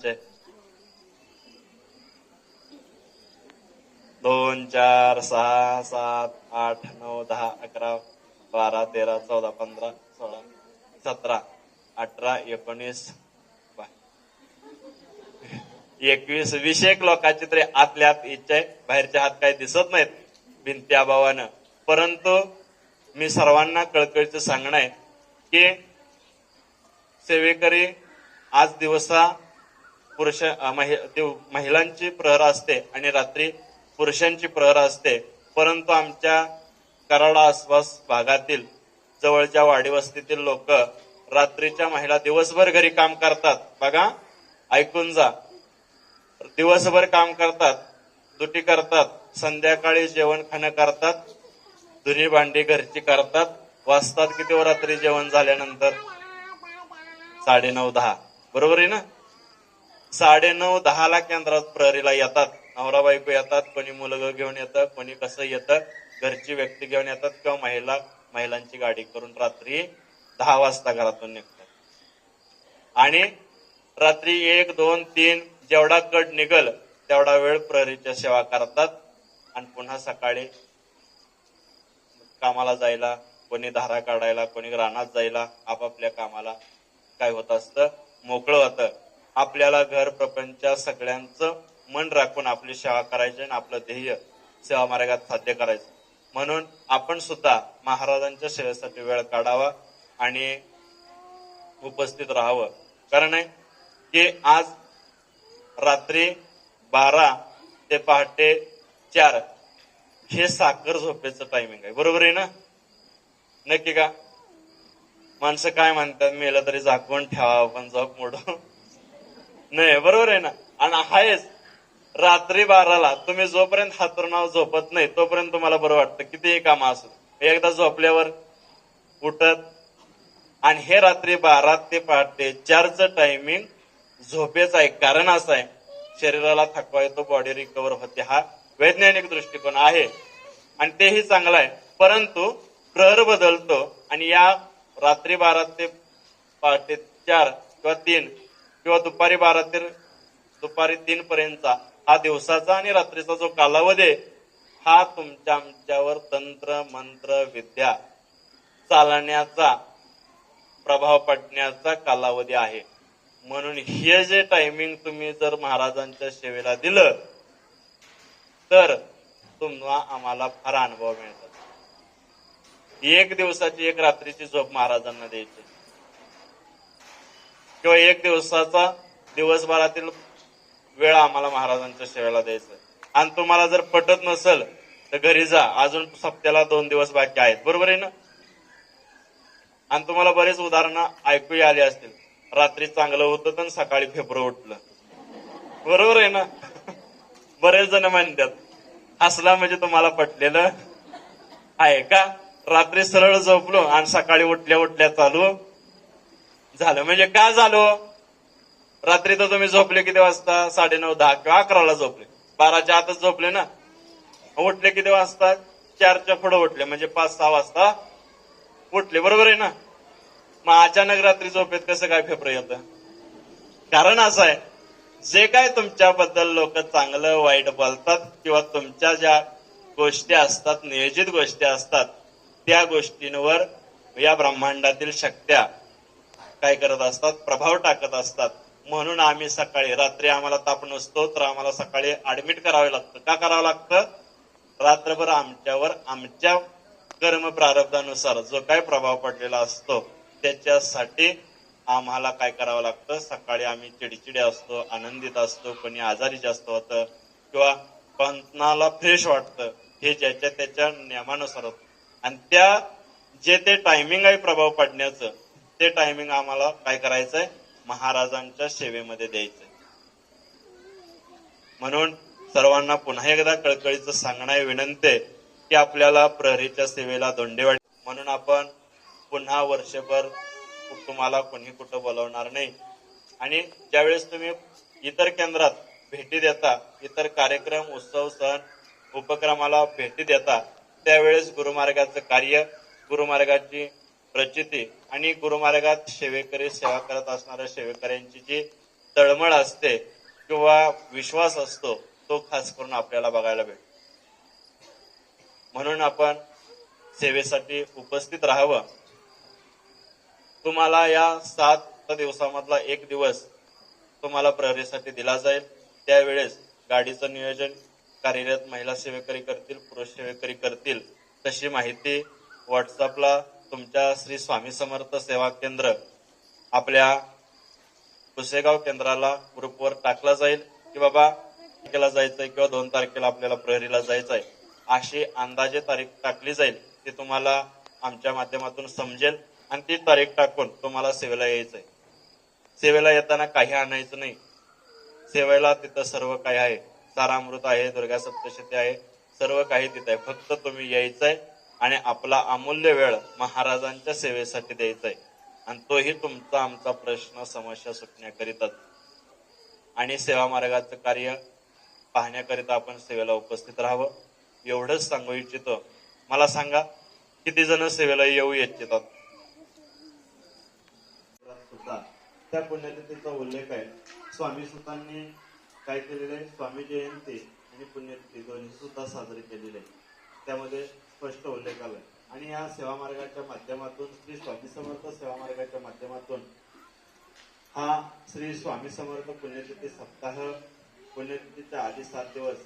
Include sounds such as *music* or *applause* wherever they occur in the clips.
महाराजांचे दोन चार सहा सात आठ नऊ दहा अकरा बारा तेरा चौदा पंधरा सोळा सतरा अठरा एकोणीस एकवीस वीस एक लोकांची तरी आतल्या आत इच्छा आहे. बाहेरच्या हात काही दिसत नाहीत. भिंती अभावानं परंतु मी सर्वांना कळकळीचं सांगणं आहे की सेवेकरी आज दिवसा पुरुष महि- महिलांची प्रहर असते आणि रात्री पुरुषांची प्रहर असते. परंतु आमच्या कराडा आसपास भागातील जवळच्या वाडी वस्तीतील लोक रात्रीच्या महिला दिवसभर घरी काम करतात. बघा ऐकून जा. दिवसभर काम करतात दुटी करतात संध्याकाळी जेवण खाणं करतात धुनी भांडी घरची करतात. वाजतात किती रात्री जेवण झाल्यानंतर? साडे नऊ दहा. बरोबर आहे ना? साडे नऊ दहाला केंद्रात प्रहरीला येतात. नवरा बायको येतात कोणी मुलगा घेऊन येतं कोणी कसं येतं घरची व्यक्ती घेऊन येतात किंवा महिला महिलांची गाडी करून रात्री दहा वाजता घरातून निघतात. आणि रात्री एक दोन तीन जेवढा कट निघल तेवढा वेळ प्रहरीच्या सेवा करतात. आणि पुन्हा सकाळी कामाला जायला कोणी धारा काढायला कोणी रानात जायला आपापल्या कामाला काय होत असतं? मोकळं होतं. आपल्याला घर प्रपंच सगळ्यांचं मन राखून आपली सेवा करायची आणि आपलं ध्येय सेवा मार्गात साध्य करायचं. म्हणून आपण सुद्धा महाराजांच्या सेवेसाठी वेळ काढावा आणि उपस्थित राहावं. कारण आहे की आज रात्री बारा ते पहाटे चार हे साखर झोपेचं टायमिंग आहे. बरोबर आहे ना? नक्की का? माणसं काय म्हणतात मेलं तरी झाकून ठेवा आपण झोप मोडून नाही बरोबर आहे ना? आणि आहेच. रात्री बाराला तुम्ही जोपर्यंत हातरुणावर झोपत नाही तोपर्यंत तुम्हाला बरं वाटतं कितीही काम असत एकदा झोपल्यावर उठत आणि हे रात्री बारा ते पहाटे चारचं टायमिंग झोपेच आहे. कारण असं आहे शरीराला थकवा येतो बॉडी रिकवर होते. हा वैज्ञानिक दृष्टिकोन आहे. आणि तेही चांगलं आहे. परंतु प्रहर बदलतो आणि या रात्री बारा ते पहाटे चार किंवा तीन किंवा दुपारी बारा ते दुपारी तीन पर्यंतचा हा दिवसाचा आणि रात्रीचा जो कालावधी हा तुमच्या आमच्यावर तंत्र मंत्र विद्या चालण्याचा प्रभाव पडण्याचा कालावधी आहे. म्हणून हे जे टायमिंग तुम्ही जर महाराजांच्या सेवेला दिलं तर तुम्हाला आम्हाला फार अनुभव मिळतात. एक दिवसाची एक रात्रीची झोप महाराजांना द्यायची. किंवा एक दिवसाचा दिवसभरातील वेळ आम्हाला महाराजांच्या सेवेला द्यायचा आणि तुम्हाला जर पटत नसेल तर घरी जा. अजून सप्त्याला दोन दिवस बाकी आहेत. बरोबर आहे ना? आणि तुम्हाला बरेच उदाहरणं ऐकू आली असतील. रात्री चांगलं होतं तर सकाळी फेबर उठलं. बरोबर आहे ना? बरेच जण म्हणतात हसला म्हणजे तुम्हाला पटलेलं आहे का? रात्री सरळ झोपलो आणि सकाळी उठल्या उठल्या चालू. झालं. म्हणजे काय झालं? रात्री तर तुम्ही झोपले किती वाजता? साडे नऊ दहा किंवा अकराला झोपले. बाराच्या आतच झोपले ना? उठले किती वाजता? चारच्या पुढे उठले. म्हणजे पाच सहा वाजता उठले. बरोबर आहे ना? मग अचानक रात्री झोपेत कसं काय फेफरं येतं? कारण असं आहे जे काय तुमच्याबद्दल लोक चांगलं वाईट बोलतात किंवा तुमच्या ज्या गोष्टी असतात नियोजित गोष्टी असतात त्या गोष्टींवर या ब्रह्मांडातील शक्त्या काय करत असतात? प्रभाव टाकत असतात. म्हणून आम्ही सकाळी रात्री आम्हाला ताप नसतो तर आम्हाला सकाळी ऍडमिट करावे लागतं. का करावं लागतं? रात्रभर आमच्यावर आमच्या कर्म प्रारब्धानुसार जो काय प्रभाव पडलेला असतो त्याच्यासाठी आम्हाला काय करावं लागतं? सकाळी आम्ही चिडचिडे असतो आनंदित असतो कोणी आजारी जास्त होतं किंवा पंतनाला फ्रेश वाटतं हे ज्याच्या त्याच्या नियमानुसार होतं. आणि त्या जे ते टायमिंग आहे प्रभाव पडण्याचं ते टायमिंग आम्हाला काय करायचंय? महाराजांच्या सेवेमध्ये द्यायचंय. म्हणून सर्वांना पुन्हा एकदा कळकळीचं सांगणं विनंती आहे की आपल्याला प्रहरीच्या सेवेला दोंडेवाडी म्हणून आपण पुन्हा वर्षभर तुम्हाला कोणी कुठं बोलवणार नाही. आणि ज्यावेळेस तुम्ही इतर केंद्रात भेटी देता इतर कार्यक्रम उत्सव सण उपक्रमाला भेटी देता त्यावेळेस गुरुमार्गाचं कार्य गुरुमार्गाची प्रचिती आणि गुरुमार्गात सेवेकरी सेवा करत असणाऱ्या सेवेकऱ्यांची जी तळमळ असते किंवा विश्वास असतो तो खास करून आपल्याला बघायला भेटतो. म्हणून आपण सेवेसाठी उपस्थित राहावं. तुम्हाला या सात दिवसामधला एक दिवस तुम्हाला प्रहरीसाठी दिला जाईल. त्यावेळेस गाडीचं नियोजन कार्यरत महिला सेवेकरी करतील पुरुष सेवेकरी करतील तशी माहिती व्हॉट्सअपला तुमच्या श्री स्वामी समर्थ सेवा केंद्र आपल्या पुसेगाव केंद्राला ग्रुपवर टाकला जाईल की बाबा तारखेला जायचंय किंवा दोन तारखेला आपल्याला प्रहरीला जायचंय अशी अंदाजे तारीख टाकली जाईल ती तुम्हाला आमच्या माध्यमातून समजेल आणि ती तारीख टाकून तुम्हाला सेवेला यायचंय. सेवेला येताना काही आणायचं नाही. सेवेला तिथं सर्व काही आहे. सारामृत आहे दुर्गा सप्तशती आहे सर्व काही तिथं आहे. फक्त तुम्ही यायचंय आणि आपला अमूल्य वेळ महाराजांच्या सेवेसाठी द्यायचा आहे आणि तोही तुमचा आमचा प्रश्न समस्या सुटण्याकरिताच. आणि सेवा मार्गाचं कार्य पाहण्याकरिता आपण सेवेला उपस्थित राहावं. एवढंच सांगू इच्छितो. मला सांगा किती जण सेवेला येऊ इच्छितात? त्या पुण्यतिथीचा उल्लेख आहे. स्वामी सुतांनी काय केलेलं आहे? स्वामी जयंती आणि पुण्यतिथी दोन्ही सुद्धा साजरी केलेली आहे. त्यामध्ये स्पष्ट उल्लेख आलाय आणि या सेवा मार्गाच्या माध्यमातून श्री स्वामी समर्थ सेवा मार्गाच्या माध्यमातून हा श्री स्वामी समर्थ पुण्यतिथी सप्ताह पुण्यतिथीच्या आधी सात दिवस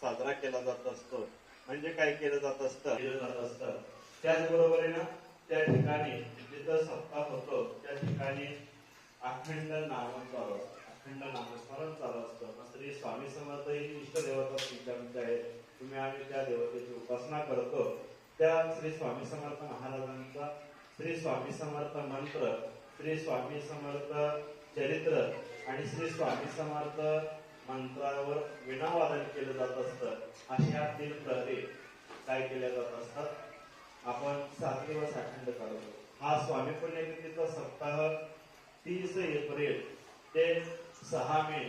साजरा केला जात असतो. म्हणजे काय केलं जात असतं? जात असतं. त्याचबरोबरीनं त्या ठिकाणी जिथं सप्ताह होतो त्या ठिकाणी अखंड नामन चालू असतं अखंड नामस्मरण चालू असतं. मग श्री स्वामी समर्थ ही इष्ट देवता तुमच्या आहे तुम्ही आम्ही त्या देवतेची उपासना करतो त्या श्री स्वामी समर्थ महाराजांचा श्री स्वामी समर्थ मंत्र श्री स्वामी समर्थ चरित्र आणि श्री स्वामी समर्थ मंत्रावर विनावादन केलं जात असतं. अशा तीन प्रहरी काय केल्या जात असतात? आपण सात दिवस अखंड काढतो हा स्वामी पुण्यतिथीचा सप्ताह तीस एप्रिल ते सहा मे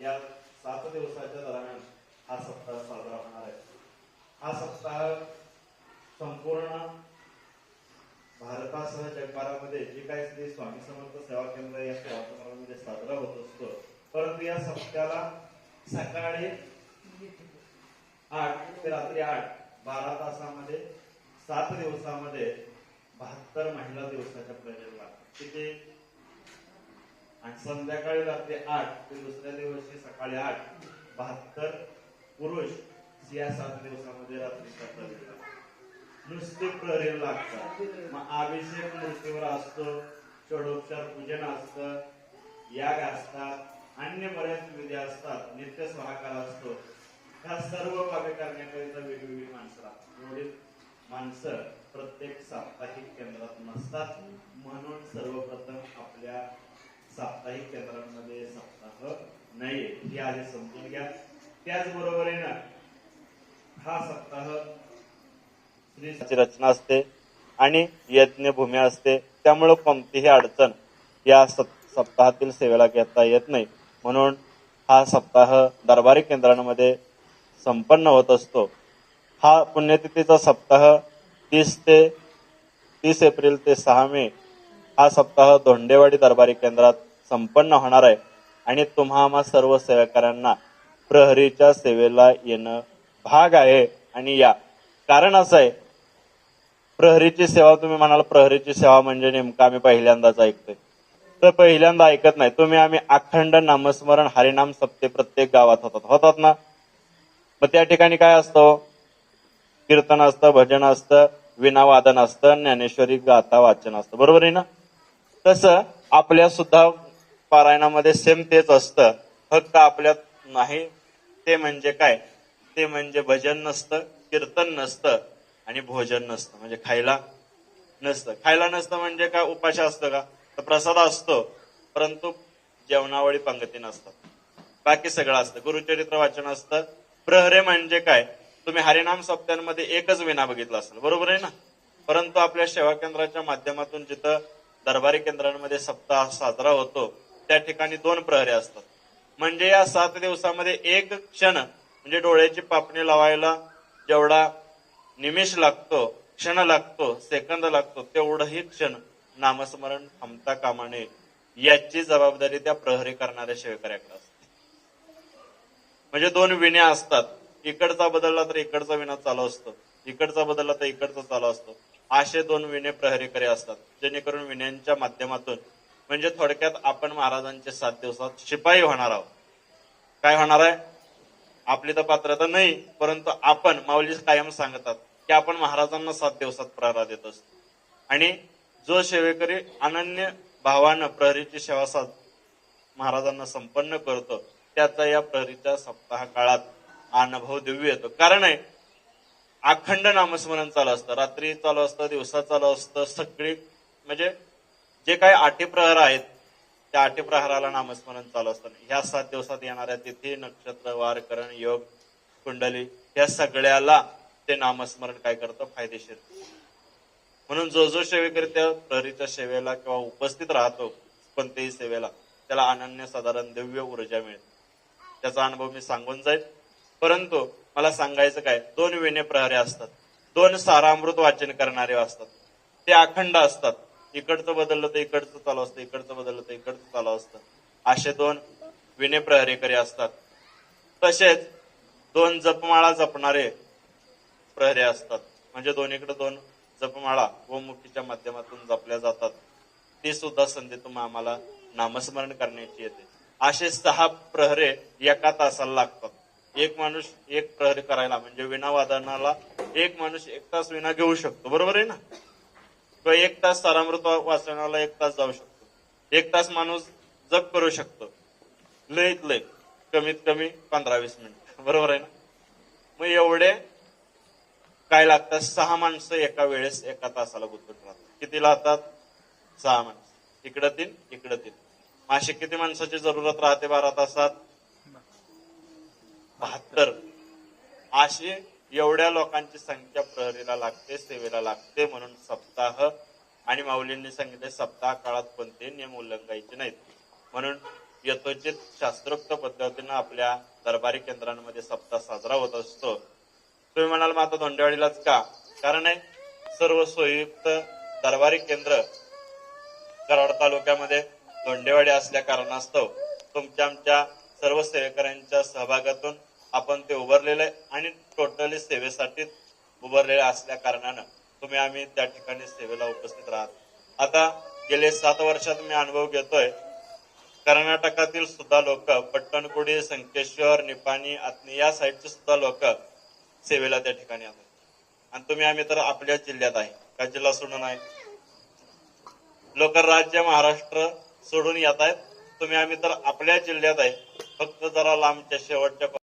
या सात दिवसाच्या दरम्यान हा सप्ताह साजरा होणार आहे. हा सप्ताह संपूर्ण भारतासह जगभरामध्ये जे काही श्री स्वामी समर्थ सेवा केंद्र या सेवा साजरा होत असतो परंतु या सप्त्याला सकाळी आठ ते रात्री आठ बारा तासामध्ये सात दिवसामध्ये बहात्तर महिला दिवसाच्या प्रजेला लागतात. तिथे आणि संध्याकाळी रात्री आठ ते दुसऱ्या दिवशी सकाळी आठ बहात्तर पुरुष या सात दिवसामध्ये रात्री सतरा नुसते प्रहरी लागतात. मग अभिषेक मूर्तीवर असतो षडोपचार पूजन असतं याग असतात अन्य बऱ्याच विधी असतात नित्य सहाकार असतो. ह्या सर्व बाबी करण्याकरिता वेगवेगळी माणसं लागतात. एवढी माणसं प्रत्येक साप्ताहिक केंद्रात नसतात. म्हणून सर्वप्रथम आपल्या साप्ताहिक केंद्रांमध्ये सप्ताह नाही. ही आधी समजून घ्या. त्याचबरोबरीनं हा सप्ताह श्री रचना असते आणि यज्ञभूमी असते. त्यामुळे कोणतीही अडचण या सप्ताहातील सेवेला घेता येत नाही. म्हणून हा सप्ताह दरबारी केंद्रांमध्ये संपन्न होत असतो. हा पुण्यतिथीचा सप्ताह तीस ते तीस एप्रिल ते सहा मे हा सप्ताह धोंडेवाडी दरबारी केंद्रात संपन्न होणार आहे. आणि तुम्हा आम्हा सर्व सेवेकऱ्यांना प्रहरीच्या सेवेला येणं भाग आहे आणि या. कारण असं आहे प्रहरीची सेवा तुम्ही म्हणाल प्रहरीची सेवा म्हणजे नेमकं आम्ही पहिल्यांदाच ऐकतोय. तर पहिल्यांदा ऐकत नाही. तुम्ही आम्ही अखंड नामस्मरण हरिनाम सप्ते प्रत्येक गावात होतात. होतात ना? मग त्या ठिकाणी काय असतं? कीर्तन असतं भजन असतं विनावादन असतं ज्ञानेश्वरी गाथा वाचन असतं. बरोबर आहे ना? तसं आपल्या सुद्धा पारायणामध्ये सेम तेच असतं. फक्त आपल्या नाही. ते म्हणजे काय? ते म्हणजे भजन नसतं कीर्तन नसतं आणि भोजन नसतं. म्हणजे खायला नसतं. खायला नसतं म्हणजे काय? उपाशी असतं का? तर प्रसाद असतो परंतु जेवणावळी पंगती नसतात. बाकी सगळं असतं. गुरुचरित्र वाचन असतं. प्रहरे म्हणजे काय? तुम्ही हरिनाम सप्त्यांमध्ये एकच विना बघितला असेल. बरोबर आहे ना? परंतु आपल्या सेवा केंद्राच्या माध्यमातून जिथं दरबारी केंद्रांमध्ये सप्ताह साजरा होतो त्या ठिकाणी दोन प्रहरे असतात. म्हणजे या सात दिवसामध्ये एक क्षण म्हणजे डोळ्याची पापणी लावायला जेवढा निमिष लागतो क्षण लागतो सेकंद लागतो तेवढंही क्षण नामस्मरण थांबता कामा नये. याची जबाबदारी त्या प्रहरी करणाऱ्या शेवकऱ्याकडे असते. म्हणजे दोन विण्या असतात. इकडचा बदलला तर इकडचा विना चालू असतो. इकडचा बदलला तर इकडचा चालू असतो. असे दोन विणे प्रहरीकडे असतात. जेणेकरून विण्यांच्या माध्यमातून म्हणजे थोडक्यात आपण महाराजांचे सात दिवसात शिपाई होणार आहोत. काय होणार आहे? आपली तर पात्रता नाही परंतु आपण माऊली कायम सांगतात की आपण महाराजांना सात दिवसात प्रहारा देत असतो. आणि जो सेवेकरी अनन्य भावानं प्रहरीची सेवा साध महाराजांना संपन्न करतो त्याचा या प्रहरीच्या सप्ताह काळात अनुभव दिव्य येतो. कारण आहे अखंड नामस्मरण चालू असतं. रात्री चालू असतं दिवसा चालू असतं सगळी म्हणजे जे काही आठे प्रहर आहेत त्या आठे प्रहाराला नामस्मरण चालू असताना ह्या सात दिवसात येणाऱ्या तिथी नक्षत्र वार करण योग कुंडली या सगळ्याला ते नामस्मरण काय करतं? फायदेशीर. म्हणून जो जो सेवेकरी त्या प्रहरीच्या सेवेला किंवा उपस्थित राहतो कोणत्याही सेवेला त्याला अनन्य साधारण दिव्य ऊर्जा मिळते. त्याचा अनुभव मी सांगून जाईल परंतु मला सांगायचं काय? दोन विणे प्रहरे असतात. दोन सारामृत वाचन करणारे असतात. ते अखंड असतात. इकडचं बदललं तर इकडचं चालू असतं इकडचं बदललं तर इकडचं चालू असतं. असे दोन विनय प्रहरीकरी असतात. तसेच दोन जपमाळा जपणारे प्रहरी असतात. म्हणजे दोन्हीकडे दोन जपमाळा व माध्यमातून जपल्या जातात. ती सुद्धा संधी तुम्हाला आम्हाला नामस्मरण करण्याची येते. असे सहा प्रहरे एका तासाला लागतात. एक माणूस एक प्रहरी करायला म्हणजे विना वादनाला एक माणूस एक तास विना घेऊ शकतो. बरोबर आहे ना? तो एक तास सारामृत वाचनाला एक तास जाऊ शकतो. एक तास माणूस जप करू शकतो. लयत लय. कमीत कमी पंधरा वीस मिनिट. *laughs* बरोबर आहे ना? मग एवढे काय लागतात? सहा माणसं एका वेळेस एका तासाला गुंतून राहतात. किती लागतात सहा माणसं. इकडं तीन इकडं तीन. मग अशी किती माणसाची जरूरत राहते? बारा तासात? बहात्तर. अशी एवढ्या लोकांची संख्या प्रहरीला लागते सेवेला लागते म्हणून सप्ताह आणि माऊलींनी सांगितले सप्ताह काळात कोणते नियम उल्लंघायचे नाहीत. म्हणून यथोचित शास्त्रोक्त पद्धतीनं आपल्या दरबारी केंद्रांमध्ये सप्ताह साजरा होत असतो. तुम्ही म्हणाल मग आता धोंडेवाडीलाच का? कारण आहे सर्व सोयीयुक्त दरबारी केंद्र कराड तालुक्यामध्ये धोंडेवाडी असल्या कारणास्तव तुमच्या आमच्या सर्व सेवेकऱ्यांच्या सहभागातून आपण ते उभारलेलं आहे आणि टोटली सेवेसाठी उभारलेले असल्या कारणानं तुम्ही आम्ही त्या ठिकाणी सेवेला उपस्थित राहत. आता गेले सात वर्षात मी अनुभव घेतोय. कर्नाटकातील सुद्धा लोक पट्टणकुडी संकेश्वर निपाणी आत्नी या साईडचे सुद्धा लोक सेवेला त्या ठिकाणी आहेत आणि तुम्ही आम्ही तर आपल्याच जिल्ह्यात आहे. का जिल्हा सोडून आहे? लोक राज्य महाराष्ट्र सोडून येत आहेत. तुम्ही आम्ही तर आपल्या जिल्ह्यात आहे. फक्त जरा लांबच्या शेवटच्या